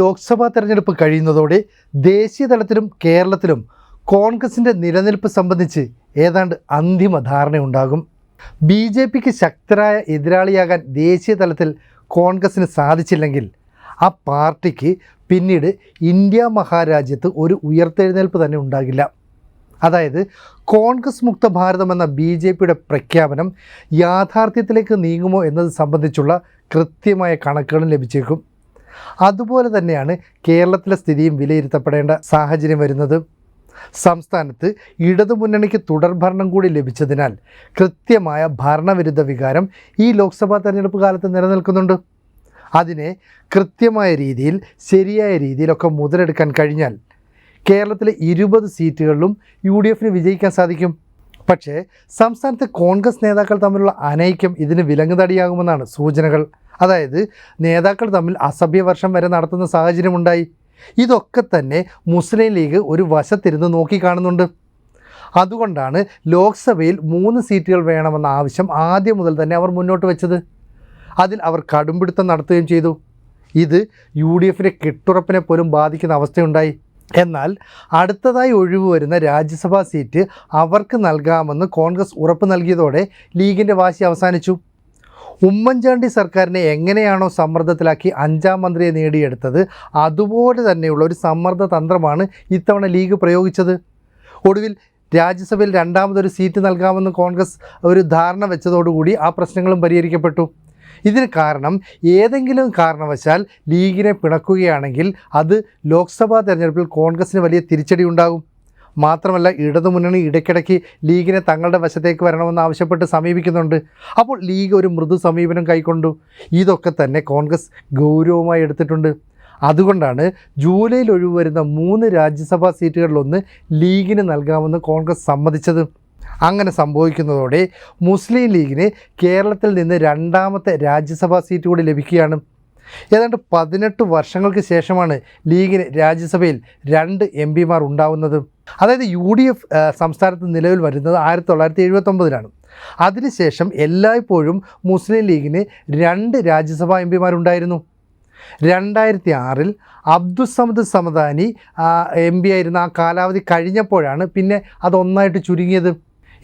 ലോക്സഭാ തെരഞ്ഞെടുപ്പ് കഴിയുന്നതോടെ ദേശീയ തലത്തിലും കേരളത്തിലും കോൺഗ്രസിന്റെ നിലനിൽപ്പ് സംബന്ധിച്ച് ഏതാണ്ട് അന്തിമ ധാരണയുണ്ടാകും ബി ജെ പിക്ക് ശക്തരായ എതിരാളിയാകാൻ ദേശീയ തലത്തിൽ കോൺഗ്രസ്സിന് സാധിച്ചില്ലെങ്കിൽ ആ പാർട്ടിക്ക് പിന്നീട് ഇന്ത്യ മഹാരാജ്യത്ത് ഒരു ഉയർത്തെഴുന്നേൽപ്പ് തന്നെ ഉണ്ടാകില്ല. അതായത് കോൺഗ്രസ് മുക്ത ഭാരതം എന്ന ബി ജെ പിയുടെ പ്രഖ്യാപനം യാഥാർത്ഥ്യത്തിലേക്ക് നീങ്ങുമോ എന്നത് സംബന്ധിച്ചുള്ള കൃത്യമായ കണക്കുകളും ലഭിച്ചേക്കും. അതുപോലെ തന്നെയാണ് കേരളത്തിലെ സ്ഥിതിയും വിലയിരുത്തപ്പെടേണ്ട സാഹചര്യം വരുന്നത്. സംസ്ഥാനത്ത് ഇടതുമുന്നണിക്ക് തുടർഭരണം കൂടി ലഭിച്ചതിനാൽ കൃത്യമായ ഭരണവിരുദ്ധ വികാരം ഈ ലോക്സഭാ തെരഞ്ഞെടുപ്പ് കാലത്ത് നിലനിൽക്കുന്നുണ്ട്. അതിനെ കൃത്യമായ രീതിയിൽ ശരിയായ രീതിയിലൊക്കെ മുതലെടുക്കാൻ കഴിഞ്ഞാൽ കേരളത്തിലെ ഇരുപത് സീറ്റുകളിലും യു ഡി എഫിന് വിജയിക്കാൻ സാധിക്കും. പക്ഷേ സംസ്ഥാനത്തെ കോൺഗ്രസ് നേതാക്കൾ തമ്മിലുള്ള അനൈക്യം ഇതിന് വിലങ്ങുതടിയാകുമെന്നാണ് സൂചനകൾ. അതായത് നേതാക്കൾ തമ്മിൽ അസഭ്യ വർഷം വരെ നടത്തുന്ന സാഹചര്യമുണ്ടായി. ഇതൊക്കെ തന്നെ മുസ്ലിം ലീഗ് ഒരു വശത്തിരുന്ന് നോക്കിക്കാണുന്നുണ്ട്. അതുകൊണ്ടാണ് ലോക്സഭയിൽ മൂന്ന് സീറ്റുകൾ വേണമെന്ന ആവശ്യം ആദ്യം മുതൽ തന്നെ അവർ മുന്നോട്ട് വെച്ചത്. അതിൽ അവർ കടുംപിടുത്തം നടത്തുകയും ചെയ്തു. ഇത് യു ഡി എഫിന്റെ കെട്ടുറപ്പിനെ പോലും ബാധിക്കുന്ന അവസ്ഥയുണ്ടായി. എന്നാൽ അടുത്തതായി ഒഴിവ് വരുന്ന രാജ്യസഭാ സീറ്റ് അവർക്ക് നൽകാമെന്ന് കോൺഗ്രസ് ഉറപ്പ് നൽകിയതോടെ ലീഗിന്റെ വാശി അവസാനിച്ചു. ഉമ്മൻചാണ്ടി സർക്കാരിനെ എങ്ങനെയാണോ സമ്മർദ്ദത്തിലാക്കി അഞ്ചാം മന്ത്രിയെ നേടിയെടുത്തത് അതുപോലെ തന്നെയുള്ള ഒരു സമ്മർദ്ദ തന്ത്രമാണ് ഇത്തവണ ലീഗ് പ്രയോഗിച്ചത്. ഒടുവിൽ രാജ്യസഭയിൽ രണ്ടാമതൊരു സീറ്റ് നൽകാമെന്ന് കോൺഗ്രസ് ഒരു ധാരണ വെച്ചതോടുകൂടി ആ പ്രശ്നങ്ങളും പരിഹരിക്കപ്പെട്ടു. ഇതിന് കാരണം ഏതെങ്കിലും കാരണവശാൽ ലീഗിനെ പിണക്കുകയാണെങ്കിൽ അത് ലോക്സഭാ തെരഞ്ഞെടുപ്പിൽ കോൺഗ്രസിന് വലിയ തിരിച്ചടി ഉണ്ടാകും മാത്രമല്ല ഇടതുമുന്നണി ഇടയ്ക്കിടയ്ക്ക് ലീഗിനെ തങ്ങളുടെ വശത്തേക്ക് വരണമെന്ന് ആവശ്യപ്പെട്ട് സമീപിക്കുന്നുണ്ട്. അപ്പോൾ ലീഗ് ഒരു മൃദു സമീപനം കൈക്കൊണ്ടു. ഇതൊക്കെ തന്നെ കോൺഗ്രസ് ഗൗരവമായി എടുത്തിട്ടുണ്ട്. അതുകൊണ്ടാണ് ജൂലൈയിൽ ഒഴിവ് വരുന്ന മൂന്ന് രാജ്യസഭാ സീറ്റുകളിലൊന്ന് ലീഗിന് നൽകാമെന്ന് കോൺഗ്രസ് സമ്മതിച്ചത്. അങ്ങനെ സംഭവിക്കുന്നതോടെ മുസ്ലിം ലീഗിന് കേരളത്തിൽ നിന്ന് രണ്ടാമത്തെ രാജ്യസഭാ സീറ്റ് കൂടി ലഭിക്കുകയാണ്. ഏതാണ്ട് പതിനെട്ട് വർഷങ്ങൾക്ക് ശേഷമാണ് ലീഗിന് രാജ്യസഭയിൽ രണ്ട് എം പിമാർ ഉണ്ടാവുന്നത്. അതായത് യു ഡി എഫ് സംസ്ഥാനത്ത് നിലവിൽ വരുന്നത് ആയിരത്തി തൊള്ളായിരത്തി എഴുപത്തൊമ്പതിലാണ് അതിനുശേഷം എല്ലായ്പ്പോഴും മുസ്ലിം ലീഗിന് രണ്ട് രാജ്യസഭാ എം പിമാരുണ്ടായിരുന്നു. രണ്ടായിരത്തി ആറിൽ അബ്ദുസമദ് സമദാനി എം പി ആയിരുന്ന ആ കാലാവധി കഴിഞ്ഞപ്പോഴാണ് പിന്നെ അതൊന്നായിട്ട് ചുരുങ്ങിയത്.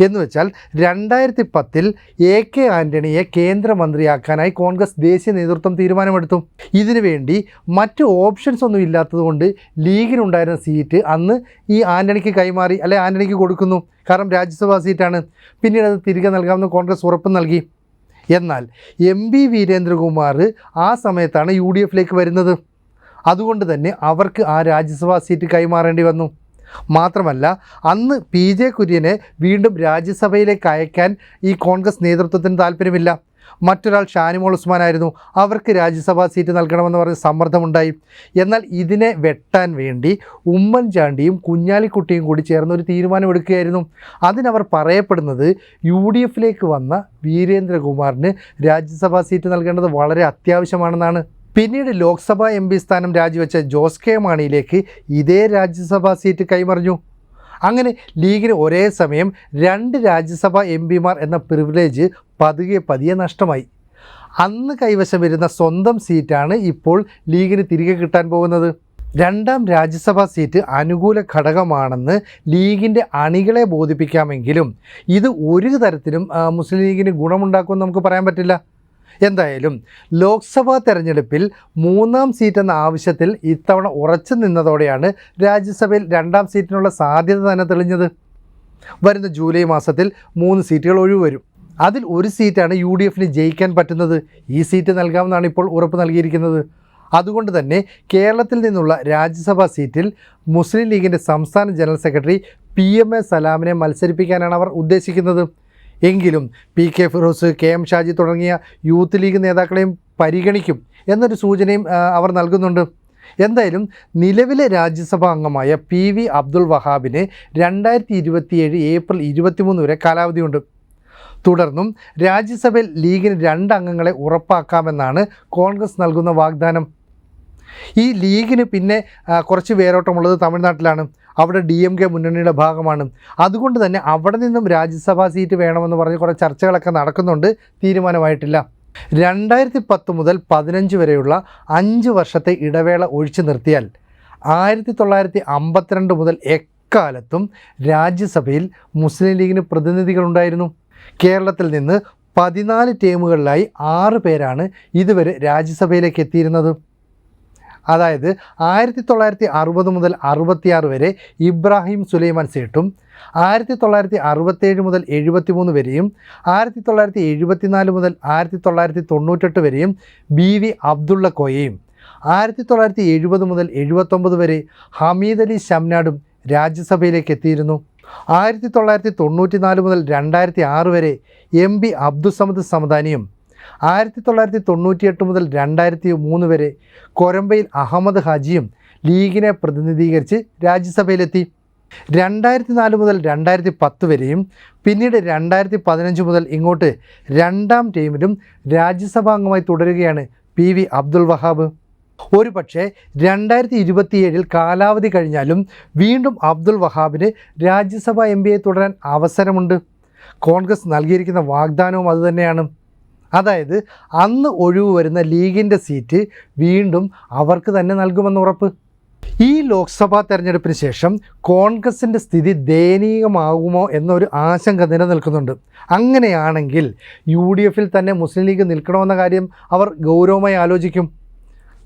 എന്ന് വെച്ചാൽ രണ്ടായിരത്തി പത്തിൽ എ കെ ആന്റണിയെ കേന്ദ്രമന്ത്രിയാക്കാനായി കോൺഗ്രസ് ദേശീയ നേതൃത്വം തീരുമാനമെടുത്തു. ഇതിനുവേണ്ടി മറ്റ് ഓപ്ഷൻസ് ഒന്നും ഇല്ലാത്തതുകൊണ്ട് ലീഗിനുണ്ടായിരുന്ന സീറ്റ് അന്ന് ഈ ആന്റണിക്ക് കൈമാറി അല്ലെ ആന്റണിക്ക് കൊടുക്കുന്നു. കാരണം രാജ്യസഭാ സീറ്റാണ്. പിന്നീട് അത് തിരികെ നൽകാമെന്ന് കോൺഗ്രസ് ഉറപ്പ് നൽകി. എന്നാൽ എം ബി വീരേന്ദ്രകുമാർ ആ സമയത്താണ് യു ഡി എഫിലേക്ക് വരുന്നത്. അതുകൊണ്ട് തന്നെ അവർക്ക് ആ രാജ്യസഭാ സീറ്റ് കൈമാറേണ്ടി വന്നു. മാത്രമല്ല അന്ന് പി ജെ കുര്യനെ വീണ്ടും രാജ്യസഭയിലേക്ക് അയക്കാൻ ഈ കോൺഗ്രസ് നേതൃത്വത്തിന് താല്പര്യമില്ല. മറ്റൊരാൾ ഷാനിമോൾ ഉസ്മാനായിരുന്നു അവർക്ക് രാജ്യസഭാ സീറ്റ് നൽകണമെന്ന് പറഞ്ഞ് സമ്മർദ്ദമുണ്ടായി. എന്നാൽ ഇതിനെ വെട്ടാൻ വേണ്ടി ഉമ്മൻചാണ്ടിയും കുഞ്ഞാലിക്കുട്ടിയും കൂടി ചേർന്ന് ഒരു തീരുമാനമെടുക്കുകയായിരുന്നു. അതിനവർ പറയപ്പെടുന്നത് യു ഡി എഫിലേക്ക് വന്ന വീരേന്ദ്രകുമാറിന് രാജ്യസഭാ സീറ്റ് നൽകേണ്ടത് വളരെ അത്യാവശ്യമാണെന്നാണ്. പിന്നീട് ലോക്സഭാ എം പി സ്ഥാനം രാജിവെച്ച ജോസ് കെ മാണിയിലേക്ക് ഇതേ രാജ്യസഭാ സീറ്റ് കൈമറിഞ്ഞു. അങ്ങനെ ലീഗിന് ഒരേ സമയം രണ്ട് രാജ്യസഭാ എം പിമാർ എന്ന പ്രിവിലേജ് പതുക്കെ പതിയെ നഷ്ടമായി. അന്ന് കൈവശം വരുന്ന സ്വന്തം സീറ്റാണ് ഇപ്പോൾ ലീഗിന് തിരികെ കിട്ടാൻ പോകുന്നത്. രണ്ടാം രാജ്യസഭാ സീറ്റ് അനുകൂല ഘടകമാണെന്ന് ലീഗിന്റെ അണികളെ ബോധിപ്പിക്കാമെങ്കിലും ഇത് ഒരു തരത്തിലും മുസ്ലിം ലീഗിന് ഗുണമുണ്ടാക്കുമെന്ന് നമുക്ക് പറയാൻ പറ്റില്ല. എന്തായാലും ലോക്സഭാ തെരഞ്ഞെടുപ്പിൽ മൂന്നാം സീറ്റ് എന്ന ആവശ്യത്തിൽ ഇത്തവണ ഉറച്ചു നിന്നതോടെയാണ് രാജ്യസഭയിൽ രണ്ടാം സീറ്റിനുള്ള സാധ്യത തന്നെ തെളിഞ്ഞത്. വരുന്ന ജൂലൈ മാസത്തിൽ മൂന്ന് സീറ്റുകൾ ഒഴിവ് വരും അതിൽ ഒരു സീറ്റാണ് യു ഡി എഫിന് ജയിക്കാൻ പറ്റുന്നത്. ഈ സീറ്റ് നൽകാമെന്നാണ് ഇപ്പോൾ ഉറപ്പ് നൽകിയിരിക്കുന്നത്. അതുകൊണ്ട് തന്നെ കേരളത്തിൽ നിന്നുള്ള രാജ്യസഭാ സീറ്റിൽ മുസ്ലിം ലീഗിന്റെ സംസ്ഥാന general secretary P M A സലാമിനെ മത്സരിപ്പിക്കാനാണ് അവർ ഉദ്ദേശിക്കുന്നത്. എങ്കിലും P K Firos K M Shaji തുടങ്ങിയ യൂത്ത് ലീഗ് നേതാക്കളെയും പരിഗണിക്കും എന്നൊരു സൂചനയും അവർ നൽകുന്നുണ്ട്. എന്തായാലും നിലവിലെ രാജ്യസഭാ അംഗമായ പി വി അബ്ദുൾ വഹാബിന് രണ്ടായിരത്തി ഇരുപത്തിയേഴ് ഏപ്രിൽ ഇരുപത്തിമൂന്ന് വരെ കാലാവധിയുണ്ട്. തുടർന്നും രാജ്യസഭയിൽ ലീഗിന് രണ്ട് അംഗങ്ങളെ ഉറപ്പാക്കാമെന്നാണ് കോൺഗ്രസ് നൽകുന്ന വാഗ്ദാനം. ഈ ലീഗിന് പിന്നെ കുറച്ച് വേരോട്ടമുള്ളത് തമിഴ്നാട്ടിലാണ്. അവിടെ ഡി എം കെ മുന്നണിയുടെ ഭാഗമാണ്. അതുകൊണ്ട് തന്നെ അവിടെ നിന്നും രാജ്യസഭാ സീറ്റ് വേണമെന്ന് പറഞ്ഞ് കുറേ ചർച്ചകളൊക്കെ നടക്കുന്നുണ്ട്. തീരുമാനമായിട്ടില്ല. രണ്ടായിരത്തി പത്ത് മുതൽ പതിനഞ്ച് വരെയുള്ള അഞ്ച് വർഷത്തെ ഇടവേള ഒഴിച്ചു നിർത്തിയാൽ ആയിരത്തി തൊള്ളായിരത്തി അമ്പത്തിരണ്ട് മുതൽ എക്കാലത്തും രാജ്യസഭയിൽ മുസ്ലിം ലീഗിന് പ്രതിനിധികളുണ്ടായിരുന്നു കേരളത്തിൽ നിന്ന് പതിനാല് ടീമുകളിലായി ആറ് പേരാണ് ഇതുവരെ രാജ്യസഭയിലേക്ക് എത്തിയിരുന്നത്. അതായത് ആയിരത്തി തൊള്ളായിരത്തി അറുപത് മുതൽ അറുപത്തിയാറ് വരെ ഇബ്രാഹിം സുലൈമാൻ സേട്ടും ആയിരത്തി തൊള്ളായിരത്തി അറുപത്തേഴ് മുതൽ എഴുപത്തി മൂന്ന് വരെയും ആയിരത്തി തൊള്ളായിരത്തി എഴുപത്തിനാല് മുതൽ ആയിരത്തി തൊള്ളായിരത്തി തൊണ്ണൂറ്റെട്ട് വരെയും ബി വി അബ്ദുള്ള കോയയും ആയിരത്തി തൊള്ളായിരത്തി എഴുപത് മുതൽ എഴുപത്തൊമ്പത് വരെ ഹമീദ് അലി ഷംനാടും രാജ്യസഭയിലേക്ക് എത്തിയിരുന്നു. ആയിരത്തി തൊള്ളായിരത്തി തൊണ്ണൂറ്റി നാല് മുതൽ രണ്ടായിരത്തി ആറ് വരെ എം പി അബ്ദുസമദ് സമദാനിയും ആയിരത്തി തൊള്ളായിരത്തി തൊണ്ണൂറ്റിയെട്ട് മുതൽ രണ്ടായിരത്തി മൂന്ന് വരെ കൊരമ്പയിൽ അഹമ്മദ് ഹാജിയും ലീഗിനെ പ്രതിനിധീകരിച്ച് രാജ്യസഭയിലെത്തി. രണ്ടായിരത്തി നാല് മുതൽ രണ്ടായിരത്തി പത്ത് വരെയും പിന്നീട് രണ്ടായിരത്തി പതിനഞ്ച് മുതൽ ഇങ്ങോട്ട് രണ്ടാം ടീമിലും രാജ്യസഭാംഗമായി തുടരുകയാണ് പി വി അബ്ദുൽ വഹാബ്. ഒരു പക്ഷേ രണ്ടായിരത്തി ഇരുപത്തിയേഴിൽ കാലാവധി കഴിഞ്ഞാലും വീണ്ടും അബ്ദുൽ വഹാബിന് രാജ്യസഭ എം പിയെ തുടരാൻ അവസരമുണ്ട്. കോൺഗ്രസ് നൽകിയിരിക്കുന്ന വാഗ്ദാനവും അതുതന്നെയാണ് അതായത് അന്ന് ഒഴിവ് വരുന്ന ലീഗിന്റെ സീറ്റ് വീണ്ടും അവർക്ക് തന്നെ നൽകുമെന്ന് ഉറപ്പ്. ഈ ലോക്സഭാ തെരഞ്ഞെടുപ്പിന് ശേഷം കോൺഗ്രസിന്റെ സ്ഥിതി ദയനീയമാകുമോ എന്നൊരു ആശങ്ക നിലനിൽക്കുന്നുണ്ട്. അങ്ങനെയാണെങ്കിൽ യു ഡി എഫിൽ തന്നെ മുസ്ലിം ലീഗ് നിൽക്കണമെന്ന കാര്യം അവർ ഗൗരവമായി ആലോചിക്കും.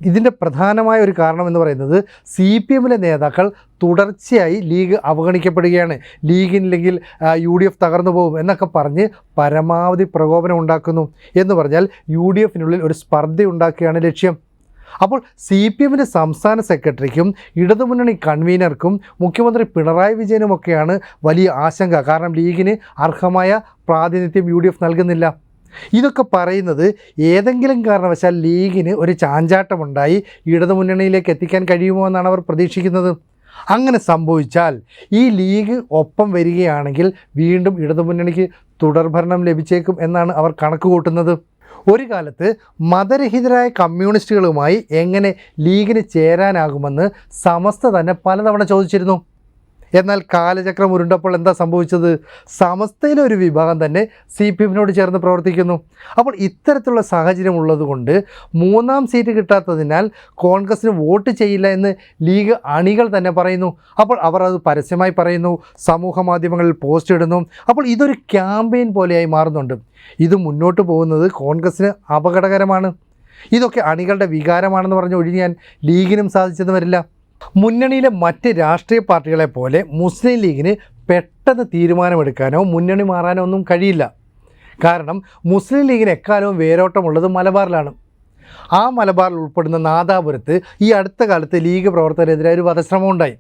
ഇതിന്റെ പ്രധാനമായ ഒരു കാരണം എന്ന് പറയുന്നത് സി പി എമ്മിലെ നേതാക്കൾ തുടർച്ചയായി ലീഗ് അവഗണിക്കപ്പെടുകയാണ്. ലീഗിനില്ലെങ്കിൽ യു ഡി എഫ് തകർന്നു പോകും എന്നൊക്കെ പറഞ്ഞ് പരമാവധി പ്രകോപനം ഉണ്ടാക്കുന്നു എന്ന് പറഞ്ഞാൽ യു ഡി എഫിനുള്ളിൽ ഒരു സ്പർദ്ധ ഉണ്ടാക്കുകയാണ് ലക്ഷ്യം. അപ്പോൾ സി പി എമ്മിന്റെ സംസ്ഥാന സെക്രട്ടറിക്കും ഇടതുമുന്നണി കൺവീനർക്കും മുഖ്യമന്ത്രി പിണറായി വിജയനുമൊക്കെയാണ് വലിയ ആശങ്ക. കാരണം ലീഗിന് അർഹമായ പ്രാതിനിധ്യം യു ഡി എഫ് നൽകുന്നില്ല. ഇതൊക്കെ പറയുന്നത് ഏതെങ്കിലും കാരണവശാൽ ലീഗിന് ഒരു ചാഞ്ചാട്ടമുണ്ടായി ഇടതുമുന്നണിയിലേക്ക് എത്തിക്കാൻ കഴിയുമോ എന്നാണ് അവർ പ്രതീക്ഷിക്കുന്നത്. അങ്ങനെ സംഭവിച്ചാൽ ഈ ലീഗ് ഒപ്പം വരികയാണെങ്കിൽ വീണ്ടും ഇടതുമുന്നണിക്ക് തുടർഭരണം ലഭിച്ചേക്കും എന്നാണ് അവർ കണക്ക് കൂട്ടുന്നത്. ഒരു കാലത്ത് മതരഹിതരായ കമ്മ്യൂണിസ്റ്റുകളുമായി എങ്ങനെ ലീഗിന് ചേരാനാകുമെന്ന് സമസ്ത തന്നെ പലതവണ ചോദിച്ചിരുന്നു. എന്നാൽ കാലചക്രം ഉരുണ്ടപ്പോൾ എന്താ സംഭവിച്ചത്? സമസ്തയിലെ ഒരു വിഭാഗം തന്നെ സി പി എമ്മിനോട് ചേർന്ന് പ്രവർത്തിക്കുന്നു. അപ്പോൾ ഇത്തരത്തിലുള്ള സാഹചര്യം ഉള്ളതുകൊണ്ട് മൂന്നാം സീറ്റ് കിട്ടാത്തതിനാൽ കോൺഗ്രസിന് വോട്ട് ചെയ്യില്ല എന്ന് ലീഗ് അണികൾ തന്നെ പറയുന്നു. അപ്പോൾ അവർ അത് പരസ്യമായി പറയുന്നു സമൂഹ മാധ്യമങ്ങളിൽ പോസ്റ്റ് ഇടുന്നു. അപ്പോൾ ഇതൊരു ക്യാമ്പയിൻ പോലെയായി മാറുന്നുണ്ട്. ഇത് മുന്നോട്ട് പോകുന്നത് കോൺഗ്രസ്സിന് അപകടകരമാണ്. ഇതൊക്കെ അണികളുടെ വികാരമാണെന്ന് പറഞ്ഞ് ഒഴിഞ്ഞാൽ ലീഗിനും സാധിച്ചെന്ന് വരില്ല. മുന്നണിയിലെ മറ്റ് രാഷ്ട്രീയ പാർട്ടികളെ പോലെ മുസ്ലിം ലീഗിന് പെട്ടെന്ന് തീരുമാനമെടുക്കാനോ മുന്നണി മാറാനോ ഒന്നും കഴിയില്ല. കാരണം മുസ്ലിം ലീഗിന് എക്കാലവും വേരോട്ടമുള്ളത് മലബാറിലാണ്. ആ മലബാറിൽ ഉൾപ്പെടുന്ന നാദാപുരത്ത് ഈ അടുത്ത കാലത്ത് ലീഗ് പ്രവർത്തകരെതിരെ ഒരു വധശ്രമം ഉണ്ടായി.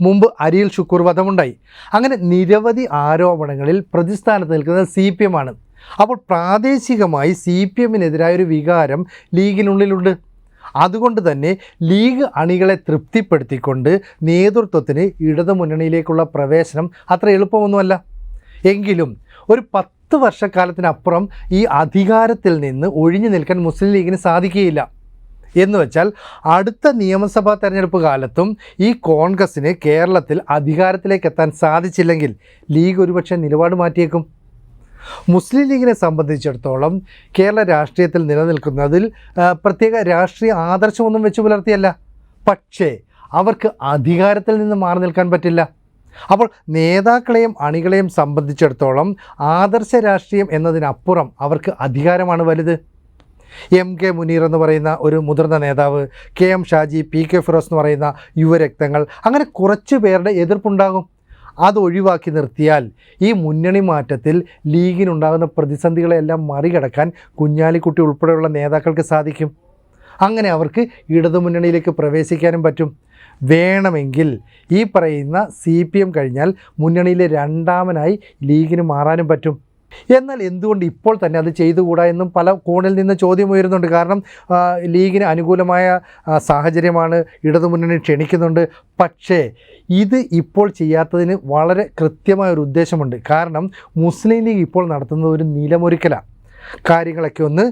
മുമ്പ് അരിയിൽ ഷുക്കൂർ വധമുണ്ടായി. അങ്ങനെ നിരവധി ആരോപണങ്ങളിൽ പ്രതിസ്ഥാനത്ത് നിൽക്കുന്നത് സി പി എം ആണ്. അപ്പോൾ പ്രാദേശികമായി സി പി എമ്മിനെതിരായ ഒരു വികാരം ലീഗിനുള്ളിലുണ്ട്. അതുകൊണ്ട് തന്നെ ലീഗ് അണികളെ തൃപ്തിപ്പെടുത്തിക്കൊണ്ട് നേതൃത്വത്തിന് ഇടതു മുന്നണിയിലേക്കുള്ള പ്രവേശനം അത്ര എളുപ്പമൊന്നുമല്ല. എങ്കിലും ഒരു പത്ത് വർഷക്കാലത്തിനപ്പുറം ഈ അധികാരത്തിൽ നിന്ന് ഒഴിഞ്ഞു നിൽക്കാൻ മുസ്ലിം ലീഗിന് സാധിക്കുകയില്ല. എന്ന് വെച്ചാൽ അടുത്ത നിയമസഭാ തെരഞ്ഞെടുപ്പ് കാലത്തും ഈ കോൺഗ്രസ്സിന് കേരളത്തിൽ അധികാരത്തിലേക്ക് എത്താൻ സാധിച്ചില്ലെങ്കിൽ ലീഗ് ഒരുപക്ഷെ നിലപാട് മാറ്റിയേക്കും. മുസ്ലിം ലീഗിനെ സംബന്ധിച്ചിടത്തോളം കേരള രാഷ്ട്രീയത്തിൽ നിലനിൽക്കുന്നതിൽ പ്രത്യേക രാഷ്ട്രീയ ആദർശമൊന്നും വെച്ച് പുലർത്തിയല്ല. പക്ഷേ അവർക്ക് അധികാരത്തിൽ നിന്ന് മാറി നിൽക്കാൻ പറ്റില്ല. അപ്പോൾ നേതാക്കളെയും അണികളെയും സംബന്ധിച്ചിടത്തോളം ആദർശ രാഷ്ട്രീയം എന്നതിനപ്പുറം അവർക്ക് അധികാരമാണ് വലുത്. എം കെ മുനീർ എന്ന് പറയുന്ന ഒരു മുതിർന്ന നേതാവ് K M Shaji P K Firos എന്ന് പറയുന്ന യുവരക്തങ്ങൾ അങ്ങനെ കുറച്ച് പേരുടെ എതിർപ്പുണ്ടാകും. അത് ഒഴിവാക്കി നിർത്തിയാൽ ഈ മുന്നണി മാറ്റത്തിൽ ലീഗിനുണ്ടാകുന്ന പ്രതിസന്ധികളെല്ലാം മറികടക്കാൻ കുഞ്ഞാലിക്കുട്ടി ഉൾപ്പെടെയുള്ള നേതാക്കൾക്ക് സാധിക്കും. അങ്ങനെ അവർക്ക് ഇടതുമുന്നണിയിലേക്ക് പ്രവേശിക്കാനും പറ്റും. വേണമെങ്കിൽ ഈ പറയുന്ന സി പി എം കഴിഞ്ഞാൽ മുന്നണിയിലെ രണ്ടാമനായി ലീഗിന് മാറാനും പറ്റും. എന്നാൽ എന്തുകൊണ്ട് ഇപ്പോൾ തന്നെ അത് ചെയ്തുകൂടാ എന്നും പല കോണിൽ നിന്ന് ചോദ്യം ഉയരുന്നുണ്ട്. കാരണം ലീഗിന് അനുകൂലമായ സാഹചര്യമാണ് ഇടതുമുന്നണി ക്ഷണിക്കുന്നുണ്ട്. പക്ഷേ ഇത് ഇപ്പോൾ ചെയ്യാത്തതിന് വളരെ കൃത്യമായ ഒരു ഉദ്ദേശമുണ്ട്. കാരണം മുസ്ലിം ലീഗ് ഇപ്പോൾ നടത്തുന്നത് ഒരു നിലമൊരുക്കലാണ് കാര്യങ്ങളൊക്കെ ഒന്ന്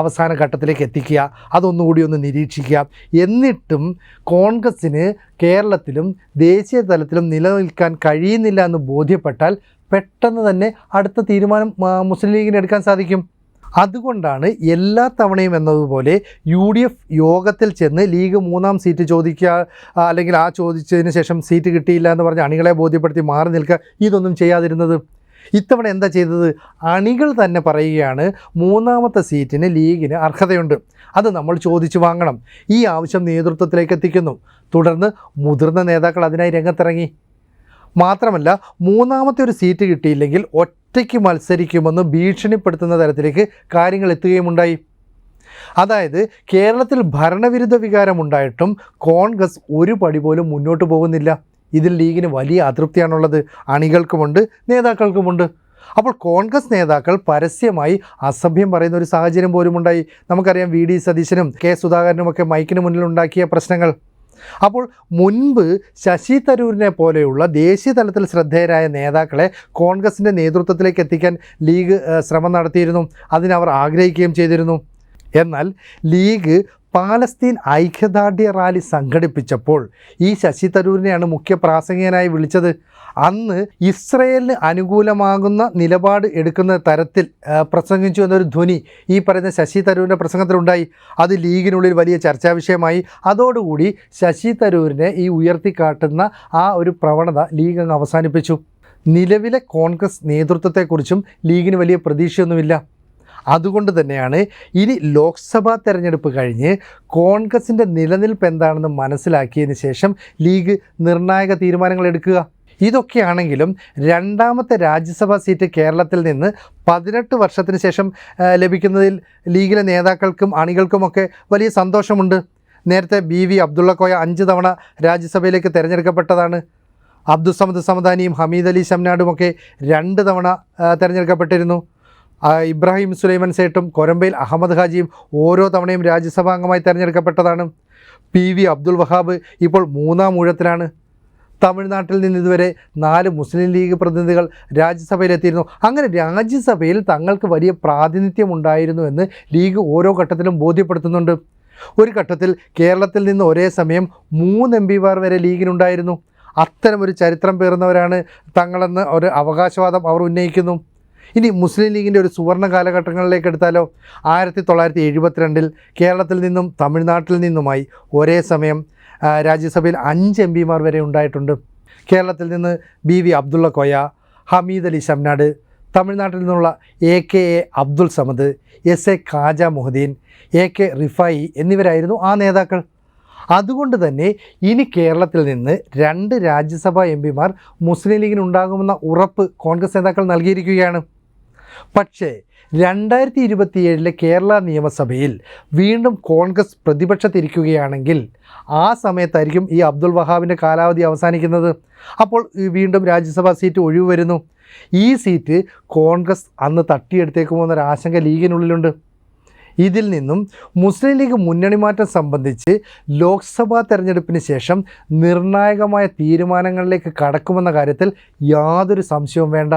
അവസാന ഘട്ടത്തിലേക്ക് എത്തിക്കുക അതൊന്നുകൂടി ഒന്ന് നിരീക്ഷിക്കുക. എന്നിട്ടും കോൺഗ്രസ്സിന് കേരളത്തിലും ദേശീയ തലത്തിലും നിലനിൽക്കാൻ കഴിയുന്നില്ല എന്ന് ബോധ്യപ്പെട്ടാൽ പെട്ടെന്ന് തന്നെ അടുത്ത തീരുമാനം മുസ്ലിം ലീഗിന് എടുക്കാൻ സാധിക്കും. അതുകൊണ്ടാണ് എല്ലാ തവണയും എന്നതുപോലെ യു ഡി എഫ് യോഗത്തിൽ ചെന്ന് ലീഗ് മൂന്നാം സീറ്റ് ചോദിക്കുക അല്ലെങ്കിൽ ആ ചോദിച്ചതിന് ശേഷം സീറ്റ് കിട്ടിയില്ല എന്ന് പറഞ്ഞ് അണികളെ ബോധ്യപ്പെടുത്തി മാറി നിൽക്കുക ഇതൊന്നും ചെയ്യാതിരുന്നത്. ഇത്തവണ എന്താ ചെയ്തത്? അണികൾ തന്നെ പറയുകയാണ് മൂന്നാമത്തെ സീറ്റിന് ലീഗിന് അർഹതയുണ്ട്. അത് നമ്മൾ ചോദിച്ചു വാങ്ങണം. ഈ ആവശ്യം നേതൃത്വത്തിലേക്ക് എത്തിക്കുന്നു. തുടർന്ന് മുതിർന്ന നേതാക്കൾ അതിനായി രംഗത്തിറങ്ങി. മാത്രമല്ല മൂന്നാമത്തെ ഒരു സീറ്റ് കിട്ടിയില്ലെങ്കിൽ ഒറ്റയ്ക്ക് മത്സരിക്കുമെന്ന് ഭീഷണിപ്പെടുത്തുന്ന തരത്തിലേക്ക് കാര്യങ്ങൾ എത്തുകയുമുണ്ടായി. അതായത് കേരളത്തിൽ ഭരണവിരുദ്ധ വികാരമുണ്ടായിട്ടും കോൺഗ്രസ് ഒരു പടി പോലും മുന്നോട്ട് പോകുന്നില്ല. ഇതിൽ ലീഗിന് വലിയ അതൃപ്തിയാണുള്ളത്. അണികൾക്കുമുണ്ട് നേതാക്കൾക്കുമുണ്ട്. അപ്പോൾ കോൺഗ്രസ് നേതാക്കൾ പരസ്യമായി അസഭ്യം പറയുന്ന ഒരു സാഹചര്യം പോലും ഉണ്ടായി നമുക്കറിയാം വി ഡി സതീശനും കെ സുധാകരനുമൊക്കെ മൈക്കിന് മുന്നിൽ ഉണ്ടാക്കിയ പ്രശ്നങ്ങൾ. അപ്പോൾ മുൻപ് ശശി തരൂരിനെ പോലെയുള്ള ദേശീയ തലത്തിൽ ശ്രദ്ധേയരായ നേതാക്കളെ കോൺഗ്രസിന്റെ നേതൃത്വത്തിലേക്ക് എത്തിക്കാൻ ലീഗ് ശ്രമം നടത്തിയിരുന്നു. അതിനവർ ആഗ്രഹിക്കുകയും ചെയ്തിരുന്നു. എന്നാൽ ലീഗ് പാലസ്തീൻ ഐക്യദാർഢ്യ റാലി സംഘടിപ്പിച്ചപ്പോൾ ഈ ശശി തരൂരിനെയാണ് മുഖ്യ പ്രാസംഗികനായി വിളിച്ചത്. അന്ന് ഇസ്രയേലിന് അനുകൂലമാകുന്ന നിലപാട് എടുക്കുന്ന തരത്തിൽ പ്രസംഗിച്ചു എന്നൊരു ധ്വനി ഈ പറയുന്ന ശശി തരൂരിന്റെ പ്രസംഗത്തിലുണ്ടായി. അത് ലീഗിനുള്ളിൽ വലിയ ചർച്ചാ വിഷയമായി. അതോടുകൂടി ശശി തരൂരിനെ ഈ ഉയർത്തിക്കാട്ടുന്ന ആ ഒരു പ്രവണത ലീഗ് അങ്ങ് അവസാനിപ്പിച്ചു. നിലവിലെ കോൺഗ്രസ് നേതൃത്വത്തെക്കുറിച്ചും ലീഗിന് വലിയ പ്രതീക്ഷയൊന്നുമില്ല. അതുകൊണ്ട് തന്നെയാണ് ഇനി ലോക്സഭാ തെരഞ്ഞെടുപ്പ് കഴിഞ്ഞ് കോൺഗ്രസിന്റെ നിലനിൽപ്പ് എന്താണെന്ന് മനസ്സിലാക്കിയതിന് ശേഷം ലീഗ് നിർണായക തീരുമാനങ്ങൾ എടുക്കുക. ഇതൊക്കെയാണെങ്കിലും രണ്ടാമത്തെ രാജ്യസഭാ സീറ്റ് കേരളത്തിൽ നിന്ന് പതിനെട്ട് വർഷത്തിന് ശേഷം ലഭിക്കുന്നതിൽ ലീഗിലെ നേതാക്കൾക്കും അണികൾക്കുമൊക്കെ വലിയ സന്തോഷമുണ്ട്. നേരത്തെ ബി വി അബ്ദുള്ള കോയ അഞ്ച് തവണ രാജ്യസഭയിലേക്ക് തിരഞ്ഞെടുക്കപ്പെട്ടതാണ്. അബ്ദുസമദ് സമദാനിയും ഹമീദ് അലി ഷംനാടുമൊക്കെ രണ്ട് തവണ തിരഞ്ഞെടുക്കപ്പെട്ടിരുന്നു. ഇബ്രാഹിം സുലൈമൻ സേട്ടും കൊരമ്പയിൽ അഹമ്മദ് ഹാജിയും ഓരോ തവണയും രാജ്യസഭാ അംഗമായി തിരഞ്ഞെടുക്കപ്പെട്ടതാണ്. പി വി അബ്ദുൽ വഹാബ് ഇപ്പോൾ മൂന്നാം ഊഴത്തിലാണ്. തമിഴ്നാട്ടിൽ നിന്ന് ഇതുവരെ നാല് മുസ്ലിം ലീഗ് പ്രതിനിധികൾ രാജ്യസഭയിലെത്തിയിരുന്നു. അങ്ങനെ രാജ്യസഭയിൽ തങ്ങൾക്ക് വലിയ പ്രാതിനിധ്യം ഉണ്ടായിരുന്നു എന്ന് ലീഗ് ഓരോ ഘട്ടത്തിലും ബോധ്യപ്പെടുത്തുന്നുണ്ട്. ഒരു ഘട്ടത്തിൽ കേരളത്തിൽ നിന്ന് ഒരേ സമയം മൂന്ന് എം പിമാർ വരെ ലീഗിനുണ്ടായിരുന്നു. അത്തരം ഒരു ചരിത്രം പേറുന്നവരാണ് തങ്ങളെന്ന് ഒരു അവകാശവാദം അവർ ഉന്നയിക്കുന്നു. ഇനി മുസ്ലിം ലീഗിന്റെ ഒരു സുവർണ കാലഘട്ടങ്ങളിലേക്ക് എടുത്താലോ? ആയിരത്തി തൊള്ളായിരത്തി എഴുപത്തിരണ്ടിൽ കേരളത്തിൽ നിന്നും തമിഴ്നാട്ടിൽ നിന്നുമായി ഒരേ സമയം രാജ്യസഭയിൽ അഞ്ച് എം പിമാർ വരെ ഉണ്ടായിട്ടുണ്ട്. കേരളത്തിൽ നിന്ന് ബി വി അബ്ദുള്ള കോയ ഹമീദ് അലി ഷംനാട് തമിഴ്നാട്ടിൽ നിന്നുള്ള A K A Abdul Samad S A Khaja Mohideen A K Rifai എന്നിവരായിരുന്നു ആ നേതാക്കൾ. അതുകൊണ്ട് തന്നെ ഇനി കേരളത്തിൽ നിന്ന് രണ്ട് രാജ്യസഭാ എം പിമാർ മുസ്ലിം ലീഗിന് ഉണ്ടാകുമെന്ന ഉറപ്പ് കോൺഗ്രസ് നേതാക്കൾ നൽകിയിരിക്കുകയാണ്. പക്ഷേ രണ്ടായിരത്തി ഇരുപത്തിയേഴിലെ കേരള നിയമസഭയിൽ വീണ്ടും കോൺഗ്രസ് പ്രതിപക്ഷത്തിരിക്കുകയാണെങ്കിൽ ആ സമയത്തായിരിക്കും ഈ അബ്ദുൾ വഹാബിന്റെ കാലാവധി അവസാനിക്കുന്നത്. അപ്പോൾ വീണ്ടും രാജ്യസഭാ സീറ്റ് ഒഴിവ് വരുന്നു. ഈ സീറ്റ് കോൺഗ്രസ് അന്ന് തട്ടിയെടുത്തേക്കുമോ എന്നൊരു ആശങ്ക ലീഗിനുള്ളിലുണ്ട്. ഇതിൽ നിന്നും മുസ്ലിം ലീഗ് മുന്നണി മാറ്റം സംബന്ധിച്ച് ലോക്സഭാ തെരഞ്ഞെടുപ്പിന് ശേഷം നിർണായകമായ തീരുമാനങ്ങളിലേക്ക് കടക്കുമെന്ന കാര്യത്തിൽ യാതൊരു സംശയവും വേണ്ട.